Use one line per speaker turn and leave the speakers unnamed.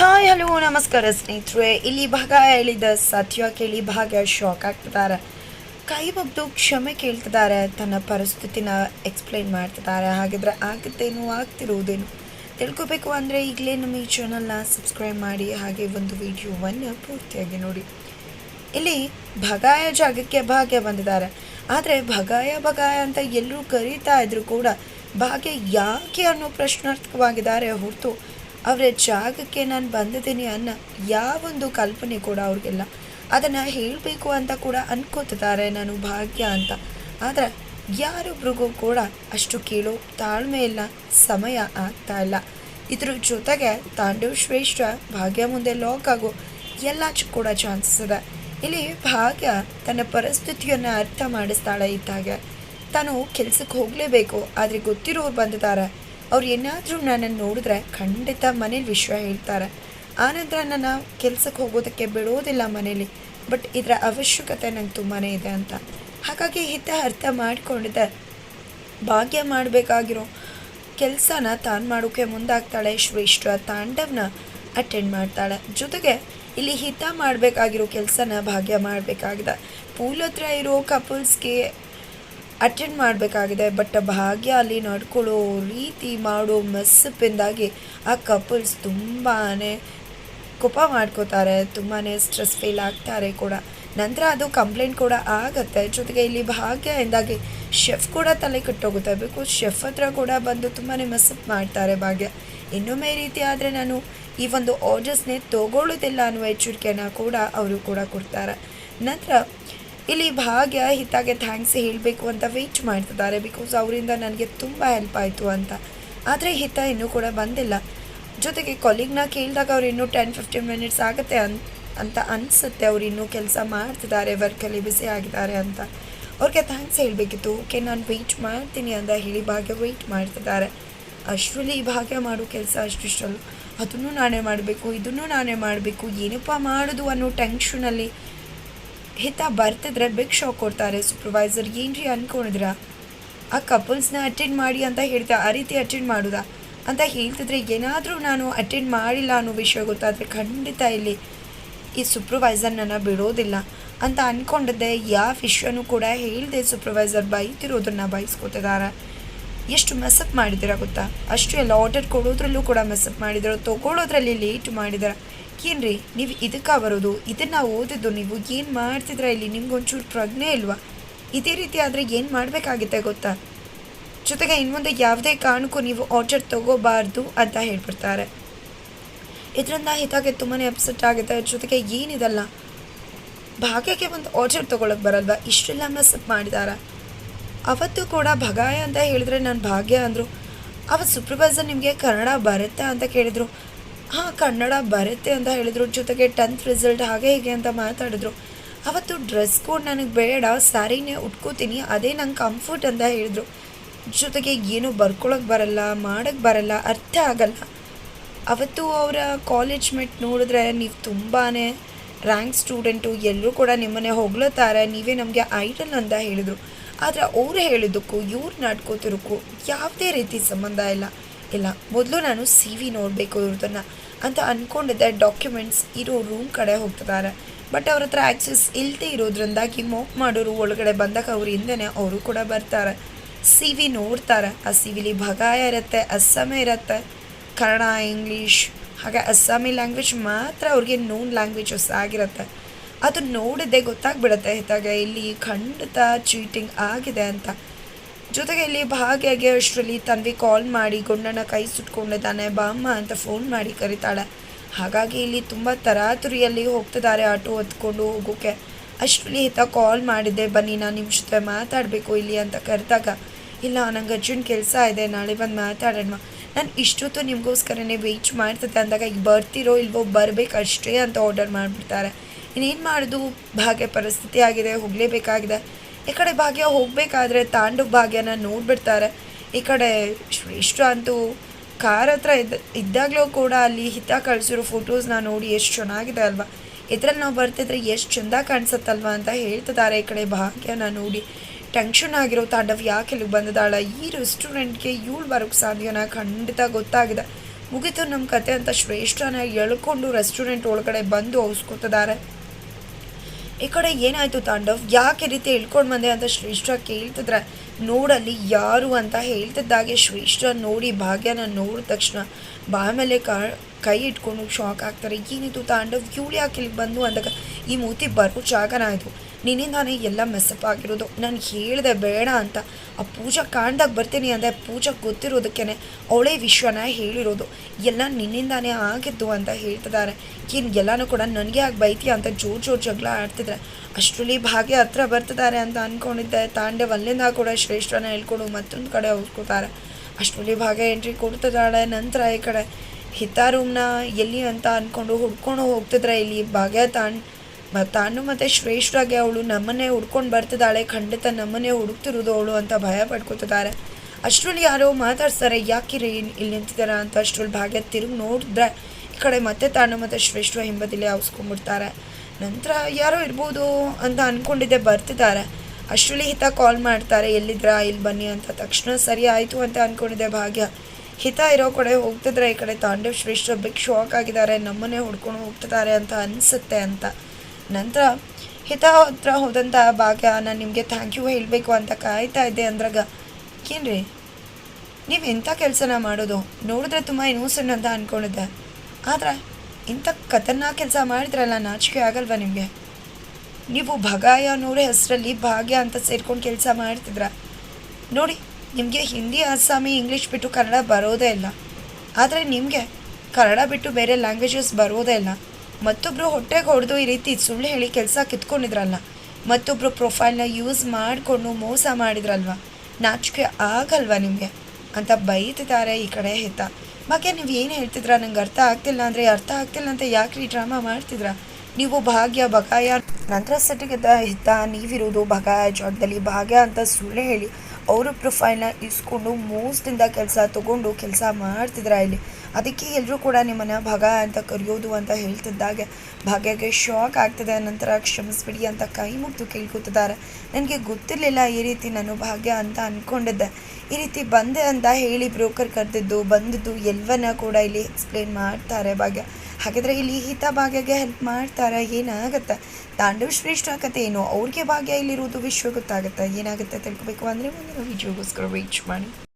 Hi, hello, ನಮಸ್ಕಾರ ಸ್ನೇಹಿತರೆ. ಇಲ್ಲಿ ಭಾಗ ಹೇಳಿದ ಸತ್ಯ ಕೇಳಿ ಭಾಗ್ಯ ಶಾಕ್ ಆಗ್ತಿದ್ದಾರೆ. ಕೈ ಬಗ್ದು ಕ್ಷಮೆ ಕೇಳ್ತಿದ್ದಾರೆ. ತನ್ನ ಪರಿಸ್ಥಿತಿನ ಎಕ್ಸ್ಪ್ಲೈನ್ ಮಾಡ್ತಿದ್ದಾರೆ. ಹಾಗಿದ್ರೆ ಆಗುತ್ತೇನು ಆಗ್ತಿರುವುದೇನು ತಿಳ್ಕೊಬೇಕು ಅಂದರೆ ಈಗಲೇ ನಮ್ಮ ಈ ಚಾನಲ್ನ ಸಬ್ಸ್ಕ್ರೈಬ್ ಮಾಡಿ, ಹಾಗೆ ಒಂದು ವಿಡಿಯೋವನ್ನು ಪೂರ್ತಿಯಾಗಿ ನೋಡಿ. ಇಲ್ಲಿ ಭಗಾಯ ಜಾಗಕ್ಕೆ ಭಾಗ್ಯ ಬಂದಿದ್ದಾರೆ. ಆದರೆ ಭಗಾಯ ಭಗಾಯ ಅಂತ ಎಲ್ಲರೂ ಕರೀತಾ ಇದ್ರು ಕೂಡ ಭಾಗ್ಯ ಯಾಕೆ ಅನ್ನೋ ಪ್ರಶ್ನಾರ್ಥಕವಾಗಿದ್ದಾರೆ ಹೊರತು ಅವರ, ಜಾಗಕ್ಕೆ ನಾನು ಬಂದಿದ್ದೀನಿ ಅನ್ನೋ ಯಾವೊಂದು ಕಲ್ಪನೆ ಕೂಡ ಅವ್ರಿಗಿಲ್ಲ. ಅದನ್ನು ಹೇಳಬೇಕು ಅಂತ ಕೂಡ ಅನ್ಕೋತಿದ್ದಾರೆ ನಾನು ಭಾಗ್ಯ ಅಂತ. ಆದರೆ ಯಾರೊಬ್ರಿಗೂ ಕೂಡ ಅಷ್ಟು ಕೇಳೋ ತಾಳ್ಮೆ ಇಲ್ಲ, ಸಮಯ ಆಗ್ತಾ ಇಲ್ಲ. ಇದ್ರ ಜೊತೆಗೆ ತಾಂಡವ್ ಶ್ರೇಷ್ಠ ಭಾಗ್ಯ ಮುಂದೆ ಲಾಕ್ ಆಗೋ ಎಲ್ಲ ಕೂಡ ಚಾನ್ಸಸ್ ಇದೆ. ಇಲ್ಲಿ ಭಾಗ್ಯ ತನ್ನ ಪರಿಸ್ಥಿತಿಯನ್ನು ಅರ್ಥ ಮಾಡಿಸ್ತಾಳೆ ಇದ್ದಾಗೆ. ತಾನು ಕೆಲ್ಸಕ್ಕೆ ಹೋಗಲೇಬೇಕು, ಆದರೆ ಗೊತ್ತಿರೋರು ಬಂದಿದ್ದಾರೆ. ಅವ್ರು ಏನಾದರೂ ನನ್ನನ್ನು ನೋಡಿದ್ರೆ ಖಂಡಿತ ಮನೇಲಿ ವಿಷಯ ಹೇಳ್ತಾರೆ. ಆನಂತರ ನನ್ನ ಕೆಲಸಕ್ಕೆ ಹೋಗೋದಕ್ಕೆ ಬಿಡೋದಿಲ್ಲ ಮನೇಲಿ, ಬಟ್ ಇದರ ಅವಶ್ಯಕತೆ ನಂಗೆ ತುಂಬಾ ಇದೆ ಅಂತ. ಹಾಗಾಗಿ ಹಿತ ಅರ್ಥ ಮಾಡಿಕೊಂಡಿದ್ದೆ. ಭಾಗ್ಯ ಮಾಡಬೇಕಾಗಿರೋ ಕೆಲಸನ ತಾನು ಮಾಡೋಕ್ಕೆ ಮುಂದಾಗ್ತಾಳೆ ಶ್ರೇಷ್ಠ ತಾಂಡವ್ನ ಅಟೆಂಡ್ ಮಾಡ್ತಾಳೆ. ಜೊತೆಗೆ ಇಲ್ಲಿ ಹಿತ ಮಾಡಬೇಕಾಗಿರೋ ಕೆಲಸನ ಭಾಗ್ಯ ಮಾಡಬೇಕಾಗಿದೆ. ಪೂಲ್ ಹತ್ರ ಇರೋ ಕಪಲ್ಸ್ಗೆ ಅಟೆಂಡ್ ಮಾಡಬೇಕಾಗಿದೆ ಬಟ್ ಭಾಗ್ಯ ಅಲ್ಲಿ ನಡ್ಕೊಳ್ಳೋ ರೀತಿ ಮಾಡೋ ಮೆಸ್ಸಪ್ಪಿಂದಾಗಿ ಆ ಕಪಲ್ಸ್ ತುಂಬಾ ಕೋಪ ಮಾಡ್ಕೋತಾರೆ ತುಂಬಾ ಸ್ಟ್ರೆಸ್ ಫೀಲ್ ಆಗ್ತಾರೆ ಕೂಡ. ನಂತರ ಅದು ಕಂಪ್ಲೇಂಟ್ ಕೂಡ ಆಗುತ್ತೆ. ಜೊತೆಗೆ ಇಲ್ಲಿ ಭಾಗ್ಯ ಎಂದಾಗಿ ಶೆಫ್ ಕೂಡ ತಲೆ ಕಟ್ಟೋಗುತ್ತೆ. ಬಿಕಾಸ್ ಶೆಫ್ ಹತ್ರ ಕೂಡ ಬಂದು ತುಂಬಾ ಮೆಸ್ಸಪ್ ಮಾಡ್ತಾರೆ ಭಾಗ್ಯ. ಇನ್ನೊಮ್ಮೆ ಈ ರೀತಿ ಆದರೆ ನಾನು ಈ ಒಂದು ಆರ್ಡರ್ಸ್ನೇ ತಗೊಳ್ಳೋದಿಲ್ಲ ಅನ್ನುವ ಎಚ್ಚರಿಕೆಯನ್ನು ಕೂಡ ಅವರು ಕೂಡ ಕೊಡ್ತಾರೆ. ನಂತರ ಇಲ್ಲಿ ಭಾಗ್ಯ ಹಿತಾಗೆ ಥ್ಯಾಂಕ್ಸ್ ಹೇಳಬೇಕು ಅಂತ ವೆಯ್ಟ್ ಮಾಡ್ತಿದ್ದಾರೆ ಬಿಕಾಸ್ ಅವರಿಂದ ನನಗೆ ತುಂಬ ಹೆಲ್ಪ್ ಆಯಿತು ಅಂತ. ಆದರೆ ಹಿತ ಇನ್ನೂ ಕೂಡ ಬಂದಿಲ್ಲ. ಜೊತೆಗೆ ಕೊಲೀಗ್ನ ಕೇಳಿದಾಗ ಅವ್ರು ಇನ್ನೂ ಟೆನ್ ಫಿಫ್ಟೀನ್ ಮಿನಿಟ್ಸ್ ಆಗುತ್ತೆ ಅನ್, ಅಂತ ಅನಿಸುತ್ತೆ. ಅವ್ರು ಇನ್ನೂ ಕೆಲಸ ಮಾಡ್ತಿದ್ದಾರೆ ವರ್ಕಲ್ಲಿ ಬಿಸಿ ಆಗಿದ್ದಾರೆ ಅಂತ. ಅವ್ರಿಗೆ ಥ್ಯಾಂಕ್ಸ್ ಹೇಳಬೇಕಿತ್ತು. ಓಕೆ, ನಾನು ವೆಯ್ಟ್ ಮಾಡ್ತೀನಿ ಅಂತ ಹೇಳಿ ಭಾಗ್ಯ ವೆಯ್ಟ್ ಮಾಡ್ತಿದ್ದಾರೆ. ಅಶ್ವಲಿ ಭಾಗ್ಯ ಮಾಡೋ ಕೆಲಸ ಅಷ್ಟಿಷ್ಟಲ್ಲ ಅದನ್ನು ನಾನೇ ಮಾಡಬೇಕು, ಇದನ್ನು ನಾನೇ ಮಾಡಬೇಕು. ಏನಪ್ಪ ಮಾಡೋದು ಅನ್ನೋ ಟೆನ್ಷನಲ್ಲಿ ಹಿತ ಬರ್ತಿದ್ರೆ ಬಿಗ್ ಶಾಕ್ ಕೊಡ್ತಾರೆ. ಸೂಪರ್ವೈಸರ್ ಏನ್ರಿ ಅನ್ಕೊಂಡಿದ್ರ ಆ ಕಪಲ್ಸ್ನ ಅಟೆಂಡ್ ಮಾಡಿ ಅಂತ ಹೇಳ್ತಾ ಆ ರೀತಿ ಅಟೆಂಡ್ ಮಾಡುದ? ಅಂತ ಹೇಳ್ತಿದ್ರೆ ಏನಾದರೂ ನಾನು ಅಟೆಂಡ್ ಮಾಡಿಲ್ಲ ಅನ್ನೋ ವಿಷಯ ಗೊತ್ತಾದರೆ ಖಂಡಿತ ಇಲ್ಲಿ ಈ ಸೂಪರ್ವೈಸರ್ ನನ್ನ ಬಿಡೋದಿಲ್ಲ. ಅಂತ ಅಂದ್ಕೊಂಡಿದ್ದೆ ಯಾವ ವಿಷಯನೂ ಕೂಡ ಹೇಳಿದೆ ಸೂಪರ್ವೈಸರ್ ಬೈತಿರೋದನ್ನ ಬಯಸ್ಕೊತಿದ್ದಾರೆ ಎಷ್ಟು ಮೆಸಪ್ ಮಾಡಿದಿರ ಗೊತ್ತಾ? ಅಷ್ಟು ಎಲ್ಲ ಆರ್ಡರ್ ಕೊಡೋದ್ರಲ್ಲೂ ಕೂಡ ಮೆಸಪ್ ಮಾಡಿದ್ರು ತೊಗೊಳೋದ್ರಲ್ಲಿ ಲೇಟ್ ಮಾಡಿದಾರ ಏನ್ರಿ, ನೀವು ಇದಕ್ಕೆ ಬರೋದು? ಇದನ್ನ ಓದಿದ್ದು ನೀವು ಏನು ಮಾಡ್ತಿದ್ರ ಇಲ್ಲಿ? ನಿಮ್ಗೊಂಚೂರು ಪ್ರಜ್ಞೆ ಇಲ್ವಾ? ಇದೇ ರೀತಿ ಆದರೆ ಏನು ಮಾಡಬೇಕಾಗುತ್ತೆ ಗೊತ್ತಾ? ಜೊತೆಗೆ ಇನ್ಮುಂದೆ ಯಾವುದೇ ಕಾರಣಕ್ಕೂ ನೀವು ಆರ್ಡರ್ ತಗೋಬಾರ್ದು ಅಂತ ಹೇಳ್ಬಿಡ್ತಾರೆ. ಇದರಿಂದ ಹಿತಾಗೆ ತುಂಬಾ ಅಪ್ಸೆಟ್ ಆಗುತ್ತೆ. ಜೊತೆಗೆ ಏನಿದಲ್ಲ? ಭಾಗ್ಯಕ್ಕೆ ಒಂದು ಆರ್ಡರ್ ತೊಗೊಳಕ್ಕೆ ಬರಲ್ವಾ? ಇಷ್ಟೆಲ್ಲ ಮೆಸಪ್ ಮಾಡಿದಾರ? ಅವತ್ತು ಕೂಡ ಭಗಾಯ ಅಂತ ಹೇಳಿದ್ರೆ ನಾನು ಭಾಗ್ಯ ಅಂದರು. ಅವತ್ತು ಸೂಪರ್ವೈಸರ್ ನಿಮಗೆ ಕನ್ನಡ ಬರುತ್ತೆ ಅಂತ ಕೇಳಿದರು. ಹಾಂ, ಕನ್ನಡ ಬರುತ್ತೆ ಅಂತ ಹೇಳಿದರು. ಜೊತೆಗೆ ಟೆಂತ್ ರಿಸಲ್ಟ್ ಹಾಗೆ ಹೀಗೆ ಅಂತ ಮಾತಾಡಿದ್ರು. ಅವತ್ತು ಡ್ರೆಸ್ ಕೋಡ್ ನನಗೆ ಬೇಡ ಸ್ಯಾರಿನೇ ಉಟ್ಕೋತೀನಿ, ಅದೇ ನಂಗೆ ಕಂಫರ್ಟ್ ಅಂತ ಹೇಳಿದರು. ಜೊತೆಗೆ ಏನೂ ಬರ್ಕೊಳಕ್ಕೆ ಬರಲ್ಲ ಮಾಡೋಕ್ಕೆ ಬರಲ್ಲ, ಅರ್ಥ ಆಗಲ್ಲ. ಅವತ್ತು ಅವರ ಕಾಲೇಜ್ ಮೇಟ್ ನೋಡಿದ್ರೆ ನೀವು ತುಂಬಾ ರ್ಯಾಂಕ್ ಸ್ಟೂಡೆಂಟು ಎಲ್ಲರೂ ಕೂಡ ನಿಮ್ಮನ್ನೇ ಹೊಗಳುತ್ತಾರೆ ನೀವೇ ನಮಗೆ ಐಡಲ್ ಅಂತ ಹೇಳಿದರು. ಆದರೆ ಅವ್ರು ಹೇಳಿದ್ದಕ್ಕೂ, ಇವ್ರು ನಡ್ಕೋತಿರೋಕ್ಕೂ ಯಾವುದೇ ರೀತಿ ಸಂಬಂಧ ಇಲ್ಲ. ಇಲ್ಲ, ಮೊದಲು ನಾನು ಸಿ ವಿ ನೋಡಬೇಕು ಇವ್ರದನ್ನು ಅಂತ ಅಂದ್ಕೊಂಡಿದ್ದೆ ಡಾಕ್ಯುಮೆಂಟ್ಸ್ ಇರೋ ರೂಮ್ ಕಡೆ ಹೋಗ್ತಿದ್ದಾರೆ. ಬಟ್ ಅವ್ರ ಹತ್ರ ಆ್ಯಕ್ಸಸ್ ಇಲ್ಲದೆ ಇರೋದ್ರಿಂದಾಗಿ ಮೋಕ್ ಮಾಡೋರು ಒಳಗಡೆ ಬಂದಾಗ ಅವ್ರ ಹಿಂದೆನೇ ಅವರು ಕೂಡ ಬರ್ತಾರೆ. ಸಿ ವಿ ನೋಡ್ತಾರೆ. ಆ ಸಿ ವಿಲಿ ಭಗಾಯ ಇರುತ್ತೆ, ಅಸ್ಸಾಮ್ ಇರುತ್ತೆ. ಕನ್ನಡ ಇಂಗ್ಲೀಷ್ ಹಾಗೆ ಅಸ್ಸಾಮಿ ಲ್ಯಾಂಗ್ವೇಜ್ ಮಾತ್ರ ಅವ್ರಿಗೆ ನೋನ್ ಲ್ಯಾಂಗ್ವೇಜಸ್ ಆಗಿರುತ್ತೆ. ಅದು ನೋಡಿದ್ದೆ ಗೊತ್ತಾಗ್ಬಿಡುತ್ತೆ. ಹಿತಾಗೆ ಇಲ್ಲಿ ಖಂಡಿತ ಚೀಟಿಂಗ್ ಆಗಿದೆ ಅಂತ. ಜೊತೆಗೆ ಇಲ್ಲಿ ಭಾಗ್ಯಾಗೆ ಅಷ್ಟರಲ್ಲಿ ತನ್ವಿ ಕಾಲ್ ಮಾಡಿ, ಗುಂಡನ ಕೈ ಸುಟ್ಕೊಂಡಿದ್ದಾನೆ, ಬಾಮ್ಮ ಅಂತ ಫೋನ್ ಮಾಡಿ ಕರಿತಾಳೆ. ಹಾಗಾಗಿ ಇಲ್ಲಿ ತುಂಬ ತರಾತುರಿಯಲ್ಲಿ ಹೋಗ್ತಿದ್ದಾರೆ ಆಟೋ ಹೊತ್ಕೊಂಡು ಹೋಗೋಕ್ಕೆ ಅಷ್ಟರಲ್ಲಿ ಹಿತ ಕಾಲ್ ಮಾಡಿದ್ದೆ, ಬನ್ನಿ, ನಾನು ನಿಮ್ಮ ಜೊತೆ ಮಾತಾಡಬೇಕು ಇಲ್ಲಿ ಅಂತ ಕರೆದಾಗ, ಇಲ್ಲ, ನಂಗೆ ಅರ್ಜೆಂಟ್ ಕೆಲಸ ಇದೆ, ನಾಳೆ ಬಂದು ಮಾತಾಡೋಣ. ನಾನು ಇಷ್ಟೊತ್ತು ನಿಮಗೋಸ್ಕರನೇ ವೆಯ್ಟ್ ಮಾಡ್ತಿದ್ದೆ ಅಂದಾಗ, ಈಗ ಬರ್ತಿರೋ ಇಲ್ವೋ ಬರಬೇಕು ಅಷ್ಟೇ ಅಂತ ಆರ್ಡರ್ ಮಾಡಿಬಿಡ್ತಾರೆ. ಇನ್ನೇನು ಮಾಡೋದು? ಭಾಗ್ಯ ಪರಿಸ್ಥಿತಿ ಆಗಿದೆ, ಹೋಗಲೇಬೇಕಾಗಿದೆ. ಈ ಕಡೆ ಭಾಗ್ಯ ಹೋಗಬೇಕಾದ್ರೆ ತಾಂಡು ಭಾಗ್ಯನ ನೋಡಿಬಿಡ್ತಾರೆ. ಈ ಕಡೆ ಶ್ರೇಷ್ಠ ಅಂತೂ ಕಾರ್ ಹತ್ರ ಇದ್ದ, ಇದ್ದಾಗಲೂ ಕೂಡ ಅಲ್ಲಿ ಹಿತ ಕಳಿಸಿರೋ ಫೋಟೋಸ್ನ ನೋಡಿ ಎಷ್ಟು ಚೆನ್ನಾಗಿದೆ ಅಲ್ವಾ? ಇದ್ರಲ್ಲಿ ನಾವು ಬರ್ತಿದ್ರೆ ಎಷ್ಟು ಚೆಂದ ಕಾಣಿಸುತ್ತಲ್ವಾ ಅಂತ ಹೇಳ್ತಿದ್ದಾರೆ ಈ ಕಡೆ ಭಾಗ್ಯನ ನೋಡಿ. ಟೆನ್ಷನ್ ಆಗಿರೋ ತಾಂಡವ್ ಯಾಕೆ ಇಲ್ಲಿಗೆ ಬಂದದಾಳ? ಈ ರೆಸ್ಟೋರೆಂಟ್ಗೆ ಇವಳು ಬರೋಕ್ಕೆ ಸಾಧ್ಯನ ಖಂಡಿತ ಗೊತ್ತಾಗಿದೆ. ಮುಗಿತು ನಮ್ಮ ಕತೆ ಅಂತ ಶ್ರೇಷ್ಠನ ಎಳ್ಕೊಂಡು ರೆಸ್ಟೋರೆಂಟ್ ಒಳಗಡೆ ಬಂದು ಔಸ್ಕೊತಿದ್ದಾರೆ ಈ ಕಡೆ ಏನಾಯ್ತು ತಾಂಡವ್? ಯಾಕೆ ರೀತಿ ಇಳ್ಕೊಂಡು ಬಂದೆ ಅಂತ ಶ್ರೇಷ್ಠ ಕೇಳ್ತಿದ್ರೆ, ನೋಡಲ್ಲಿ ಯಾರು ಅಂತ ಹೇಳ್ತಿದ್ದಾಗೆ ಶ್ರೇಷ್ಠ ನೋಡಿ ಭಾಗ್ಯನ ನೋಡಿದ ತಕ್ಷಣ. ಬಾಯ ಮೇಲೆ ಕಾ ಕೈ ಇಟ್ಕೊಂಡು ಶಾಕ್ ಆಗ್ತಾರೆ. ಏನಿದು ತಾಂಡವ್ ಇವಳು ಯಾಕೆ ಇಲ್ಲಿಗೆ ಬಂದು ಅಂದಾಗ, ಈ ಮೂತಿ ಬರೋ ಜಾಗನ ಆಯಿತು ನಿನ್ನಿಂದಾನೇ ಎಲ್ಲ ಮೆಸ್ಸಪ್ ಆಗಿರೋದು. ನಾನು ಹೇಳಿದೆ ಬೇಡ ಅಂತ. ಆ ಪೂಜಾ ಕಾಣ್ದಾಗ ಬರ್ತೀನಿ ಅಂದರೆ ಪೂಜಾ ಗೊತ್ತಿರೋದಕ್ಕೇ ಅವಳೇ ವಿಶ್ವನ ಹೇಳಿರೋದು. ಎಲ್ಲ ನಿನ್ನಿಂದಾನೇ ಆಗಿದ್ದು ಅಂತ ಹೇಳ್ತಿದ್ದಾರೆ. ಏನು ಎಲ್ಲನೂ ಕೂಡ ನನಗೆ ಆಗಿ ಬೈತೀಯ ಅಂತ ಜೋರು ಜೋರು ಜಗಳ ಆಡ್ತಿದ್ರೆ. ಅಷ್ಟರಲ್ಲಿ ಭಾಗ್ಯ ಹತ್ರ ಬರ್ತಿದ್ದಾರೆ ಅಂತ ಅಂದ್ಕೊಂಡಿದ್ದೆ ತಾಂಡವ್ ಅಲ್ಲಿಂದ ಕೂಡ ಶ್ರೇಷ್ಠನ ಹೇಳ್ಕೊಂಡು ಮತ್ತೊಂದು ಕಡೆ ಹೋಗ್ಕೋತಾರೆ ಅಷ್ಟರಲ್ಲಿ ಭಾಗ್ಯ ಎಂಟ್ರಿ ಕೊಡ್ತಿದ್ದಾಳೆ. ನಂತರ ಈ ಕಡೆ ಹಿತ ರೂಮ್ನ ಎಲ್ಲಿ ಅಂತ ಅಂದ್ಕೊಂಡು ಹುಡ್ಕೊಂಡು ಹೋಗ್ತಿದ್ರೆ ಇಲ್ಲಿ ಭಾಗ್ಯ ತಾನ್ ತಾನು ಮತ್ತು ಶ್ರೇಷ್ಠಾಗಿ ಅವಳು ನಮ್ಮನ್ನೇ ಹುಡ್ಕೊಂಡು ಬರ್ತಿದ್ದಾಳೆ. ಖಂಡಿತ ನಮ್ಮನ್ನೇ ಹುಡುಕ್ತಿರೋದು ಅವಳು ಅಂತ ಭಯ ಪಡ್ಕೊತಿದ್ದಾರೆ ಅಷ್ಟರಲ್ಲಿ ಯಾರೋ ಮಾತಾಡ್ಸ್ತಾರೆ ಯಾಕಿರಿ ಇಲ್ಲಿ ನಿಂತಿದ್ದಾರೆ ಅಂತ. ಅಷ್ಟರಲ್ಲಿ ಭಾಗ್ಯ ತಿರುಗಿ ನೋಡಿದ್ರೆ ಈ ಕಡೆ ಮತ್ತೆ ತಾನು ಮತ್ತು ಶ್ರೇಷ್ಠ ಹಿಂಬದಿಲಿ ಅವಸ್ಕೊಂಡ್ಬಿಡ್ತಾರೆ ನಂತರ ಯಾರೋ ಇರ್ಬೋದು ಅಂತ ಅಂದ್ಕೊಂಡಿದ್ದೆ ಬರ್ತಿದ್ದಾರೆ. ಅಷ್ಟರಲ್ಲಿ ಹಿತ ಕಾಲ್ ಮಾಡ್ತಾರೆ ಎಲ್ಲಿದ್ರಾ ಇಲ್ಲಿ ಬನ್ನಿ ಅಂತ. ತಕ್ಷಣ ಸರಿ ಆಯಿತು ಅಂತ ಅಂದ್ಕೊಂಡಿದ್ದೆ ಭಾಗ್ಯ. ಹಿತ ಇರೋ ಕಡೆ ಹೋಗ್ತಿದ್ರೆ ಈ ಕಡೆ ತಾಂಡವ್ ಶ್ರೇಷ್ಠ ಬಿಗ್ ಶಾಕ್ ಆಗಿದ್ದಾರೆ, ನಮ್ಮನ್ನೇ ಹುಡ್ಕೊಂಡು ಹೋಗ್ತಿದ್ದಾರೆ ಅಂತ ಅನಿಸುತ್ತೆ ಅಂತ. ನಂತರ, ಹಿತ ಹತ್ರ ಹೋದಂಥ ಭಾಗ್ಯ ನಾನು ನಿಮಗೆ ಥ್ಯಾಂಕ್ ಯು ಹೇಳಬೇಕು ಅಂತ ಕಾಯ್ತಾ ಇದ್ದೆ ಅಂದ್ರಾಗ ಏನ್ರಿ ನೀವು ಎಂಥ ಕೆಲಸನ ಮಾಡೋದು? ನೋಡಿದ್ರೆ ತುಂಬ ಇನ್ನೋಸೆಂಟ್ ಅಂತ ಅಂದ್ಕೊಂಡಿದ್ದೆ ಆದರೆ, ಇಂಥ ಖತರ್ನಾಕ್ ಕೆಲಸ ಮಾಡಿದ್ರಲ್ಲ, ನಾಚಿಕೆ ಆಗಲ್ವಾ ನಿಮಗೆ? ನೀವು ಭಗಾಯ ಅನ್ನೋರ ಹೆಸರಲ್ಲಿ ಭಾಗ್ಯ ಅಂತ ಸೇರ್ಕೊಂಡು ಕೆಲಸ ಮಾಡ್ತಿದ್ರ? ನೋಡಿ ನಿಮಗೆ ಹಿಂದಿ, ಅಸ್ಸಾಮಿ ಇಂಗ್ಲೀಷ್ ಬಿಟ್ಟು ಕನ್ನಡ ಬರೋದೇ ಇಲ್ಲ. ಆದರೆ ನಿಮಗೆ ಕನ್ನಡ ಬಿಟ್ಟು ಬೇರೆ ಲ್ಯಾಂಗ್ವೇಜಸ್ ಬರೋದೇ ಇಲ್ಲ. ಮತ್ತೊಬ್ಬರು ಹೊಟ್ಟೆಗೆ ಹೊಡೆದು ಈ ರೀತಿ ಸುಳ್ಳು ಹೇಳಿ ಕೆಲಸ ಕಿತ್ಕೊಂಡಿದ್ರಲ್ಲ ಮತ್ತೊಬ್ಬರು ಪ್ರೊಫೈಲ್ನ ಯೂಸ್ ಮಾಡಿಕೊಂಡು ಮೋಸ ಮಾಡಿದ್ರಲ್ವ? ನಾಚಿಕೆ ಆಗಲ್ವಾ ನಿಮಗೆ? ಅಂತ ಬೈತಿದ್ದಾರೆ ಈ ಕಡೆ ಹಿತ. ಬಗ್ಗೆ ನೀವು ಏನು ಹೇಳ್ತಿದ್ರ? ನಂಗೆ ಅರ್ಥ ಆಗ್ತಿಲ್ಲ ಅಂದರೆ ಅರ್ಥ ಆಗ್ತಿಲ್ಲ ಅಂತ ಯಾಕೆ ರೀ ಡ್ರಾಮಾ ಮಾಡ್ತಿದ್ರ? ನೀವು ಭಾಗ್ಯ ಬಗಾಯ ನಂತರ ಸೆಟ್ಟಿಗೆದ್ದ ಹಿತ, ನೀವಿರೋದು ಬಗಾಯ ಜಾಗದಲ್ಲಿ ಭಾಗ್ಯ ಅಂತ ಸುಳ್ಳು ಹೇಳಿ ಅವರ ಪ್ರೊಫೈಲ್ನ ಇಸ್ಕೊಂಡು ಮೋಸದಿಂದ ಕೆಲಸ ತೊಗೊಂಡು ಕೆಲಸ ಮಾಡ್ತಿದ್ರ ಇಲ್ಲಿ? ಅದಕ್ಕೆ ಎಲ್ಲರೂ ಕೂಡ ನಿಮ್ಮನ್ನು ಭಾಗ ಅಂತ ಕರೆಯೋದು ಅಂತ ಹೇಳ್ತಿದ್ದಾಗ. ಭಾಗ್ಯಗೆ ಶಾಕ್ ಆಗ್ತದೆ. ನಂತರ ಕ್ಷಮಿಸ್ಬಿಡಿ ಅಂತ ಕೈ ಮುಗ್ದು ಕೇಳ್ಕೊತಿದ್ದಾರೆ. ನನಗೆ ಗೊತ್ತಿರಲಿಲ್ಲ ಈ ರೀತಿ ನಾನು ಭಾಗ್ಯ ಅಂತ ಅಂದ್ಕೊಂಡಿದ್ದೆ ಈ ರೀತಿ ಬಂದೆ ಅಂತ ಹೇಳಿ ಬ್ರೋಕರ್ ಕರೆದಿದ್ದು, ಬಂದಿದ್ದು ಎಲ್ಲವನ್ನ ಕೂಡ ಇಲ್ಲಿ ಎಕ್ಸ್ಪ್ಲೇನ್ ಮಾಡ್ತಾರೆ ಭಾಗ್ಯ. ಹಾಗಾದರೆ ಇಲ್ಲಿ ಹಿತ ಭಾಗ್ಯಗೆ ಹೆಲ್ಪ್ ಮಾಡ್ತಾರೆ. ಏನಾಗುತ್ತೆ? ತಾಂಡವ ಶ್ರೇಷ್ಠ ಕತೆ ಏನು? ಅವ್ರಿಗೆ ಭಾಗ್ಯ ಇಲ್ಲಿರುವುದು ವಿಶ್ವ ಗೊತ್ತಾಗುತ್ತೆ. ಏನಾಗುತ್ತೆ ತಿಳ್ಕೊಬೇಕು ಅಂದರೆ ಮುಂದಿನ ವಿಡಿಯೋಗೋಸ್ಕರ ವೇಟ್ ಮಾಡಿ.